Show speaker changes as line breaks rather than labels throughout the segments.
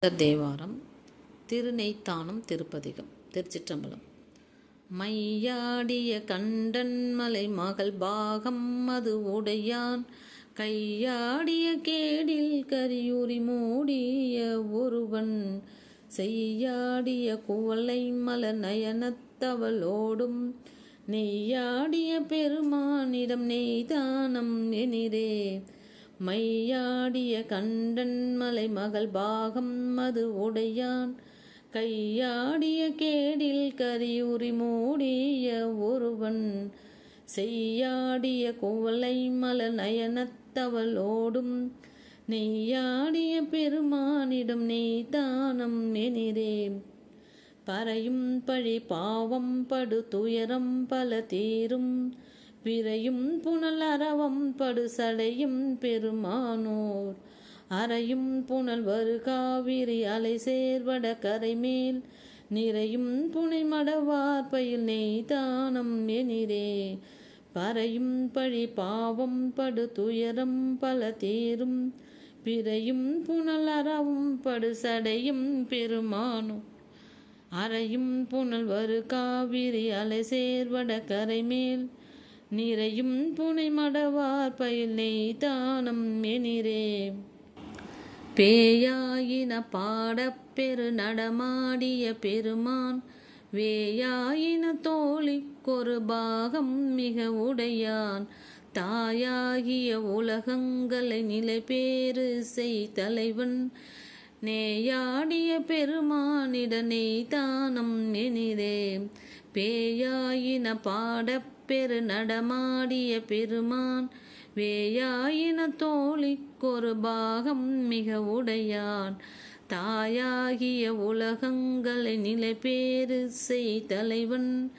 தேவாரம் திருநெய்த்தானம் திருப்பதிகம் திருச்சிற்றம்பலம். மையாடிய கண்டன்மலை மகள் பாகம் அது உடையான். கையாடிய கேடில் கரியூரி மூடிய ஒருவன். செய்யாடிய குவளை மல நயனத்தவளோடும். நெய்யாடிய பெருமானிடம் நெய்தானம் எனிரே. மையாடிய கண்டன் மலை மகள் பாகம் மது உடையான். கையாடிய கேடில் கரியுரி மூடிய ஒருவன். செய்யாடிய குவலை மல நயனத்தவளோடும் நெய்யாடிய பெருமானிடம் நெய் தானம் எனிரே பறையும் பழி பாவம் படு துயரம் பல தீரும். விரையும் புனல் அறவம் படுசடையும் பெருமானோர். அறையும் புனல் வரு காவிரி அலை சேர்வட கரைமேல். நிறையும் புனை மடவார் பயில் நெய்தானம் எனிரே. பறையும் பழி பாவம் படு துயரம் பல தீரும். பிறையும் புனல் அறவும் படுசடையும் பெருமானோ அறையும் புனல் வரு காவிரி அலை சேர்வட கரைமேல். நிறையும் புனை மடவார் பயிலை நெய்தானம் எனிரே. பேயாயின பாடப் பெரு நடமாடிய பெருமான் வேயாயின தோழிக்கொரு பாகம் மிக உடையான். தாயாகிய உலகங்களை நிலை பேறு செய் தலைவன் நேயாடிய பெருமானிட நெய்தானம் எனிரே. பேயாயின பாடப் பெரு நடமாடிய பெருமான் வேயாயின தோழிக்கொரு பாகம் மிக உடையான். தாயாகிய உலகங்களை நிலை பேறு செய் தலைவன்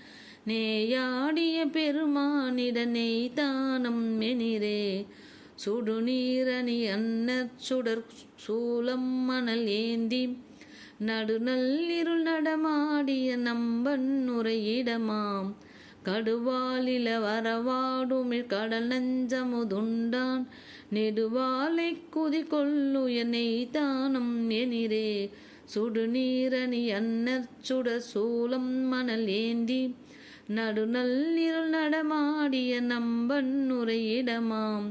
நேயாடிய பெருமானிட நெய்தானம் எனிரே. சுடுநீரணி அன்னர் சுடர் சூலம் மணல் ஏந்தி நடுநல்லிருள் நடமாடிய நம்பன் உரையிடமாம் கடுவாலில வரவாடுமிழ் கடல் நஞ்சமுதுண்டான். நெடுவாலை குதி கொள்ளு என்னை தானம் எனிரே. சுடுநீரணி அன்னர் சுட சூலம் மணல் ஏந்தி. நடுநல்லிருள் நடமாடிய நம்பன் உரையிடமாம்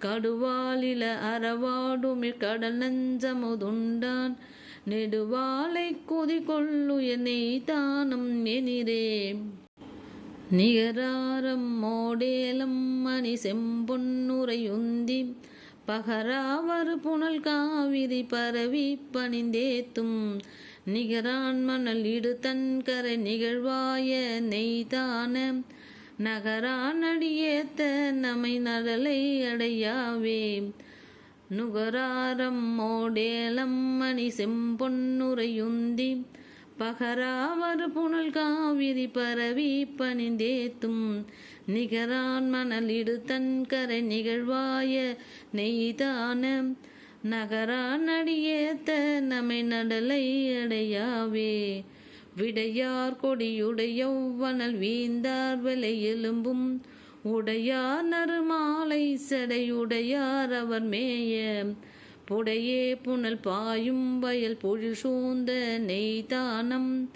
கடுவாலில அறவாடுமிழ் கடல் நஞ்சமுதுண்டான். நெடுவாலை குதி என்னை தானம் எனிரே. நிகராரம் மோடேலம் மணி செம்பொன்னுரையுந்தி பகராவர் புனல் காவிரி பரவி பணிந்தேத்தும் நிகரான் மணல் இடு தன்கரை நிகழ்வாய நெய்தான நகரான் அடியேத்த நமை நடலை அடையாவே. நுகராரம் மோடேலம் மணி செம்பொன்னுரையுந்தி பகராவர் புனல் காவிரி பரவி பணிந்தேத்தும். நிகரான் மணலிடு தன்கரை நிகழ்வாய நெய்தான. நகரான் அடியேத்த நமை நடலை அடையாவே. விடையார் கொடியுடையவனல் வீந்தார் விலை எலும்பும். உடையார் நறுமாலை செடையுடையார் அவர் மேய. புடையே புனல் பாயும் வயல் பொழில் சூழ்ந்த நெய்தானம்.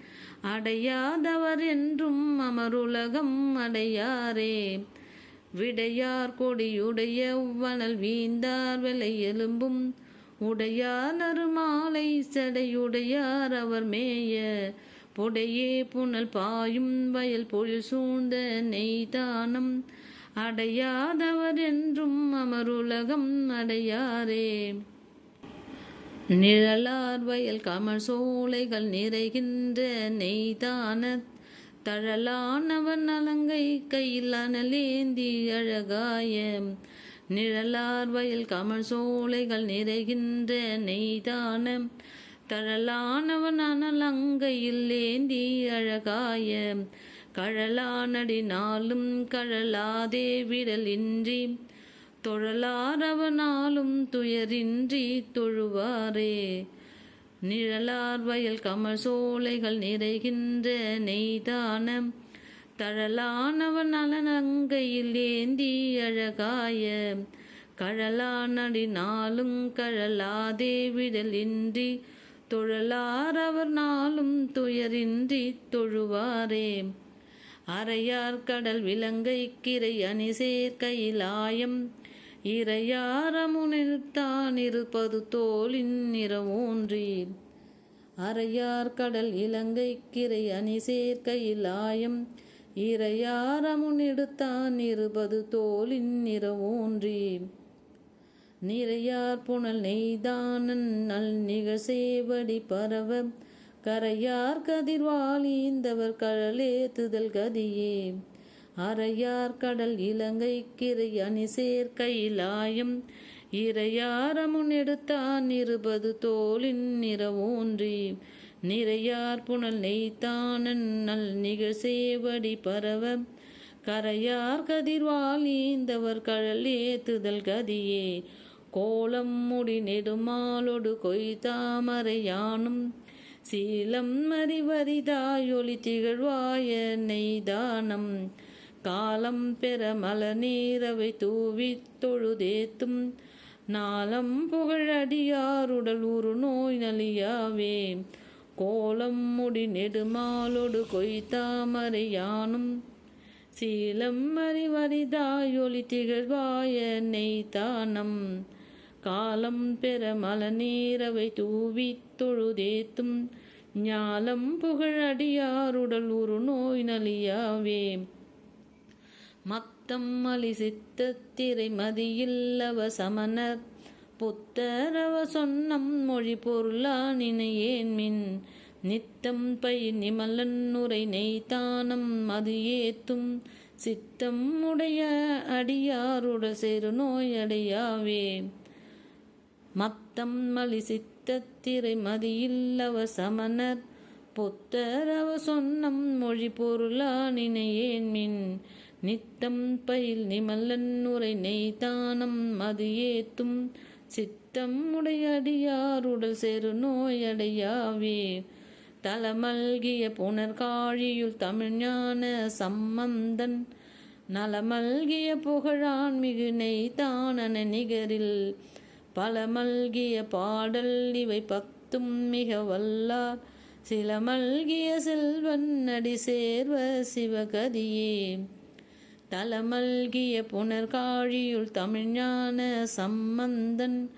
அடையாதவர் என்றும் அமருலகம் அடையாரே. விடையார் கொடியுடைய வனல் வீந்தார் விலை எலும்பும். உடையார் நறுமாலை செடையுடையார் அவர் மேய. புடையே புனல் பாயும் வயல் பொழில் சூழ்ந்த நெய்தானம். அடையாதவர் என்றும் அமருலகம் அடையாரே. நிழலார் வயல் கமல் சோலைகள் நிறைகின்ற நெய்தான தழலானவன் அலங்கை கையில் அனலேந்தி அழகாய நிழலார் வயல் கமல் சோலைகள் நிறைகின்ற நெய்தான தழலானவன் அனலங்கையில் ஏந்தி அழகாய கழலானடி நாளும் கழலாதே விடலின்றி தொழலாரவனாலும் துயரின்றி தொழுவாரே. நிழலார் வயல் கமல் சோலைகள் நிறைகின்ற நெய்தானம் தழலானவன் அலனங்கையில் ஏந்தி அழகாய கழலானடி நாளும் கழலாதே விடலின்றி தொழலார் அவர் நாளும் துயரின்றி தொழுவாரே. அறையார் கடல் விலங்கை கிரை அணி சேர்க்கையிலாயம் இறையாரமுனில்தான் இருப்பது தோலின் நிறவூன்றி அறையார் கடல் இலங்கை கிரை அணி சேர்க்கையிலாயம் இறையாரமுனிடுத்தான் இருபது தோலின் நிறவூன்றி நிறையார் புனல் நெய்தானன் நல் நிகழ் சேவடி பரவ. கரையார் கதிர்வாளிந்தவர் கழலேத்துதல் கதியே. அறையார் கடல் இலங்கை கிரை அணி சேர்க்கையிலாயம் இறையாரமுன் எடுத்தான் இருபது நிற நிறவூன்றி. நிறையார் புனல் நெய்த்தானன் நல் நிகழ் சேவடி பரவ. கரையார் கதிர்வாளிந்தவர் கழலேத்துதல் கதியே. கோலம் முடி நெடுமாலொடு கொய்தாமரையானும் சீலம் மறிவரிதாயொளி திகழ்வாய நெய்தானம். காலம் பெற மல நீரவை தூவித் தொழுதேத்தும். நாளம் புகழடியாருடல் உரு நோய் நலியாவே. கோலம் முடி நெடுமாலோடு கொய்தாமறையானும் சீலம் அறிவறிதாயொலி திகழ்வாய நெய்தானம் காலம் பெற மல நீரவை தூவித் தொழுதேத்தும். ஞாலம் புகழடியாருடல் உரு நோய் நலியாவே. மத்தம் அலி சித்தத்திரை மதியில்லவ சமணர் புத்தரவ சொன்னம் மொழி பொருளா நினையேன் மின். நித்தம் பை நிமலன் உரை நெய்தானம் மது ஏத்தும். சித்தம் உடைய அடியாருட செரு நோயடையாவே மத்தம் மலி சித்தத்திரை மதியில்லவ சமணர் பொத்தரவ சொன்னம் மொழி பொருளா நினையேன் மின். நித்தம் பயில் நிமல்லன் உரை நெய்தானம் அது ஏத்தும். சித்தம் உடையடியாருடல் செரு நோயடையாவே தலமல்கிய புனர்காழியுள் தமிழ்ஞான சம்பந்தன். நலமல்கிய புகழான் மிகு நெய்தானன நிகரில். பலமல்கிய பாடல் இவை பத்தும் மிக வல்லார். சில மல்கிய செல்வன் அடி சேர்வ சிவகதியே. தலமல்கிய புனர்காழியுள் தமிழ்ஞான சம்பந்தன்.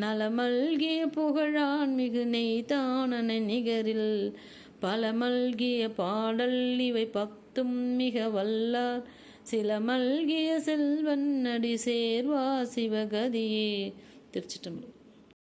நலமல்கிய புகழான் மிகு நெய்தானன நிகரில். பலமல்கிய பாடல் இவை பத்தும் மிக வல்லார். சில மல்கிய செல்வன் அடி சேர்வா சிவகதியே. திருச்சிட்டம்பலம்